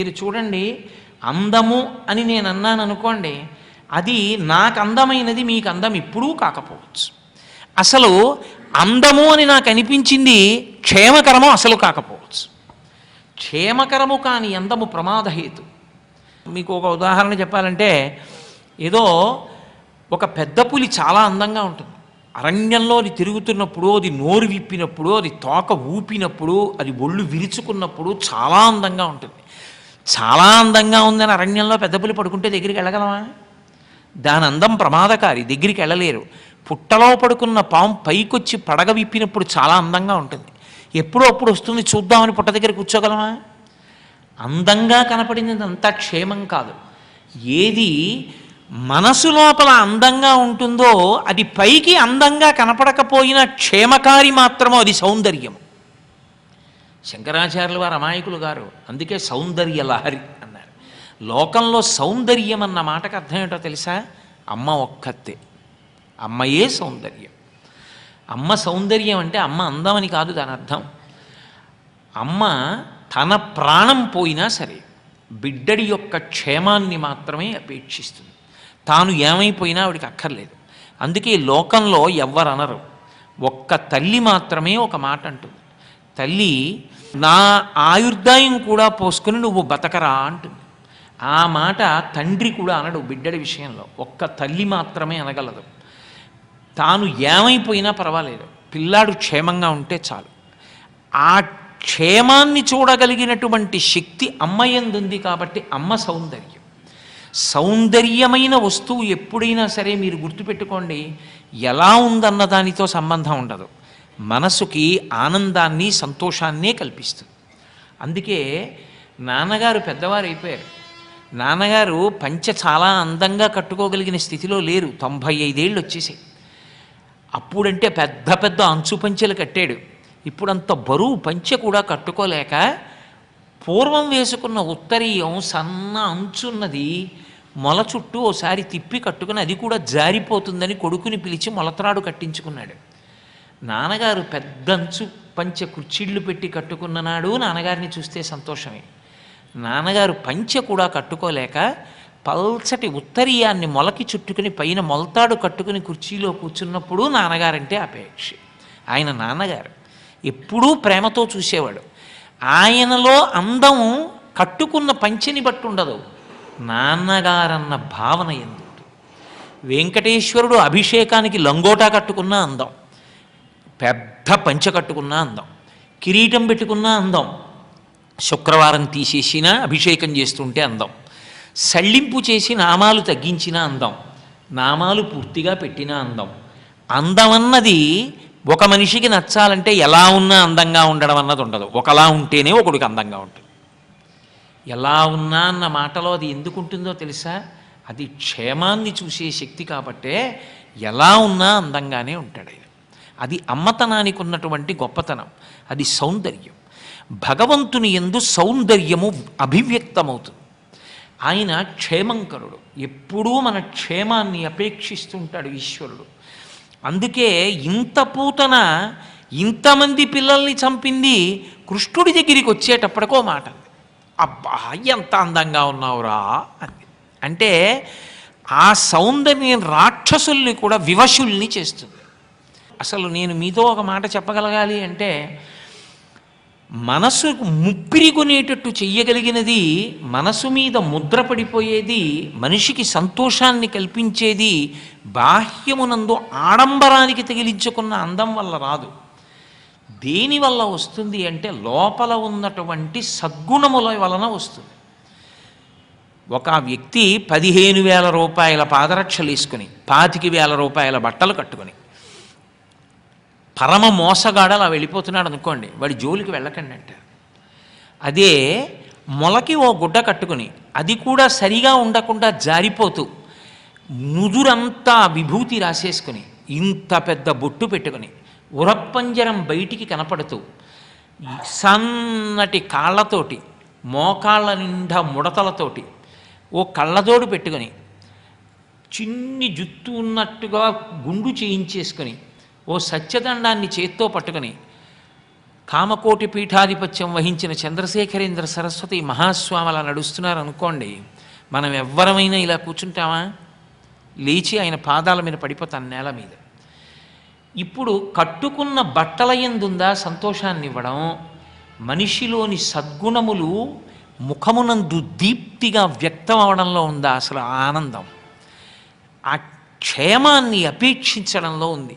మీరు చూడండి అందము అని నేను అన్నాను అనుకోండి అది నాకు అందమైనది మీకు అందం ఇప్పుడూ కాకపోవచ్చు. అసలు అందము అని నాకు అనిపించింది క్షేమకరము అసలు కాకపోవచ్చు. క్షేమకరము కాని అందము ప్రమాదహేతు. మీకు ఒక ఉదాహరణ చెప్పాలంటే ఏదో ఒక పెద్ద పులి చాలా అందంగా ఉంటుంది. అరణ్యంలో అది తిరుగుతున్నప్పుడు అది నోరు విప్పినప్పుడు అది తోక ఊపినప్పుడు అది ఒళ్ళు విరుచుకున్నప్పుడు చాలా అందంగా ఉంటుంది. చాలా అందంగా ఉందని అరణ్యంలో పెద్దపులి పడుకుంటే దగ్గరికి వెళ్ళగలమా? దాని అందం ప్రమాదకారి దగ్గరికి వెళ్ళలేరు. పుట్టలో పడుకున్న పాము పైకొచ్చి పడగ విప్పినప్పుడు చాలా అందంగా ఉంటుంది. ఎప్పుడో అప్పుడు వస్తుంది చూద్దామని పుట్ట దగ్గర కూర్చోగలమా? అందంగా కనపడింది అంతా క్షేమం కాదు. ఏది మనసు లోపల అందంగా ఉంటుందో అది పైకి అందంగా కనపడకపోయినా క్షేమకారి మాత్రమో అది సౌందర్యం. శంకరాచార్యుల వారు అమాయకులు గారు. అందుకే సౌందర్య లహరి అన్నారు. లోకంలో సౌందర్యం అన్న మాటకు అర్థం ఏంటో తెలుసా? అమ్మ ఒక్కతే. అమ్మయే సౌందర్యం. అమ్మ సౌందర్యం అంటే అమ్మ అందమని కాదు దాని అర్థం. అమ్మ తన ప్రాణం పోయినా సరే బిడ్డడి యొక్క క్షేమాన్ని మాత్రమే అపేక్షిస్తుంది. తాను ఏమైపోయినా ఆవిడికి అక్కర్లేదు. అందుకే లోకంలో ఎవ్వరు అనరు ఒక్క తల్లి మాత్రమే ఒక మాట అంటుంది తల్లి నా ఆయుర్దాయం కూడా పోసుకుని నువ్వు బతకరా అంటుంది. ఆ మాట తండ్రి కూడా అనడు బిడ్డడి విషయంలో. ఒక్క తల్లి మాత్రమే అనగలదు. తాను ఏమైపోయినా పర్వాలేదు. పిల్లాడు క్షేమంగా ఉంటే చాలు. ఆ క్షేమాన్ని చూడగలిగినటువంటి శక్తి అమ్మ యందుంది కాబట్టి అమ్మ సౌందర్యం. సౌందర్యమైన వస్తువు ఎప్పుడైనా సరే మీరు గుర్తుపెట్టుకోండి ఎలా ఉందన్న దానితో సంబంధం ఉండదు. మనసుకి ఆనందాన్ని సంతోషాన్నే కల్పిస్తుంది. అందుకే నాన్నగారు పెద్దవారు అయిపోయారు. నాన్నగారు పంచ చాలా అందంగా కట్టుకోగలిగిన స్థితిలో లేరు. తొంభై ఐదేళ్ళు వచ్చేసాయి. అప్పుడంటే పెద్ద పెద్ద అంచు పంచెలు కట్టాడు. ఇప్పుడంత బరువు పంచె కూడా కట్టుకోలేక పూర్వం వేసుకున్న ఉత్తరీయం సన్న అంచున్నది మొల చుట్టూ ఓసారి తిప్పి కట్టుకుని అది కూడా జారిపోతుందని కొడుకుని పిలిచి మొలతనాడు కట్టించుకున్నాడు. నాన్నగారు పెద్దంచు పంచె కుర్చీళ్ళు పెట్టి కట్టుకున్న నాడు నాన్నగారిని చూస్తే సంతోషమే. నాన్నగారు పంచె కూడా కట్టుకోలేక పల్చటి ఉత్తరీయాన్ని మొలకి చుట్టుకుని పైన మొలతాడు కట్టుకుని కుర్చీలో కూర్చున్నప్పుడు నాన్నగారంటే అపేక్ష. ఆయన నాన్నగారు ఎప్పుడూ ప్రేమతో చూసేవాడు. ఆయనలో అందం కట్టుకున్న పంచెని బట్టి ఉండదు. నాన్నగారన్న భావన ఎందు వెంకటేశ్వరుడు అభిషేకానికి లంగోటా కట్టుకున్న అందం. పెద్ద పంచ కట్టుకున్న అందం. కిరీటం పెట్టుకున్న అందం. శుక్రవారం తీసేసిన అభిషేకం చేస్తుంటే అందం. సళ్ళింపు చేసి నామాలు తగ్గించిన అందం. నామాలు పూర్తిగా పెట్టిన అందం. అందం అన్నది ఒక మనిషికి నచ్చాలంటే ఎలా ఉన్నా అందంగా ఉండడం అన్నది ఉండదు. ఒకలా ఉంటేనే ఒకడికి అందంగా ఉంటుంది. ఎలా ఉన్నా అన్న మాటలో అది ఎందుకు ఉంటుందో తెలుసా? అది క్షేమాన్ని చూసే శక్తి కాబట్టే ఎలా ఉన్నా అందంగానే ఉంటాడు. అది అమ్మతనానికి ఉన్నటువంటి గొప్పతనం అది సౌందర్యం. భగవంతుని ఎందు సౌందర్యము అభివ్యక్తమవుతుంది. ఆయన క్షేమంకరుడు. ఎప్పుడూ మన క్షేమాన్ని అపేక్షిస్తుంటాడు ఈశ్వరుడు. అందుకే ఇంత పూతన ఇంతమంది పిల్లల్ని చంపింది కృష్ణుడి దగ్గరికి వచ్చేటప్పటికో మాట. అంది. అబ్బా ఎంత అందంగా ఉన్నావురా అంది. అంటే ఆ సౌందర్యం రాక్షసుల్ని కూడా వివశుల్ని చేస్తుంది. అసలు నేను మీతో ఒక మాట చెప్పగలగాలి అంటే మనసు ముప్పిరి కొనేటట్టు చెయ్యగలిగినది మనసు మీద ముద్ర పడిపోయేది మనిషికి సంతోషాన్ని కల్పించేది బాహ్యమునందు ఆడంబరానికి తగిలించుకున్న అందం వల్ల రాదు. దేని వల్ల వస్తుంది అంటే లోపల ఉన్నటువంటి సద్గుణముల వలన వస్తుంది. ఒక వ్యక్తి పదిహేను వేల రూపాయల పాదరక్షలు వేసుకుని పాతిక వేల రూపాయల బట్టలు కట్టుకుని పరమ మోసగాడు అలా వెళ్ళిపోతున్నాడు అనుకోండి వాడి జోలికి వెళ్ళకండి అంటారు. అదే మొలకి ఓ గుడ్డ కట్టుకుని అది కూడా సరిగా ఉండకుండా జారిపోతూ నుదురంతా విభూతి రాసేసుకుని ఇంత పెద్ద బొట్టు పెట్టుకుని ఉరప్పంజరం బయటికి కనపడుతూ సన్నటి కాళ్ళతోటి మోకాళ్ళ నిండా ముడతలతోటి ఓ కళ్ళజోడు పెట్టుకొని చిన్ని జుత్తు ఉన్నట్టుగా గుండు చేయించేసుకొని ఓ సత్యదండాన్ని చేత్తో పట్టుకుని కామకోటి పీఠాధిపత్యం వహించిన చంద్రశేఖరేంద్ర సరస్వతి మహాస్వామి అలా నడుస్తున్నారు అనుకోండి మనం ఎవ్వరమైనా ఇలా కూర్చుంటామా? లేచి ఆయన పాదాల మీద పడిపోతాను నేల మీద. ఇప్పుడు కట్టుకున్న బట్టల ఎందుందా సంతోషాన్ని ఇవ్వడం మనిషిలోని సద్గుణములు ముఖమునందు దీప్తిగా వ్యక్తం అవడంలో ఉందా? అసలు ఆనందం. ఆ క్షేమాన్ని అపేక్షించడంలో ఉంది.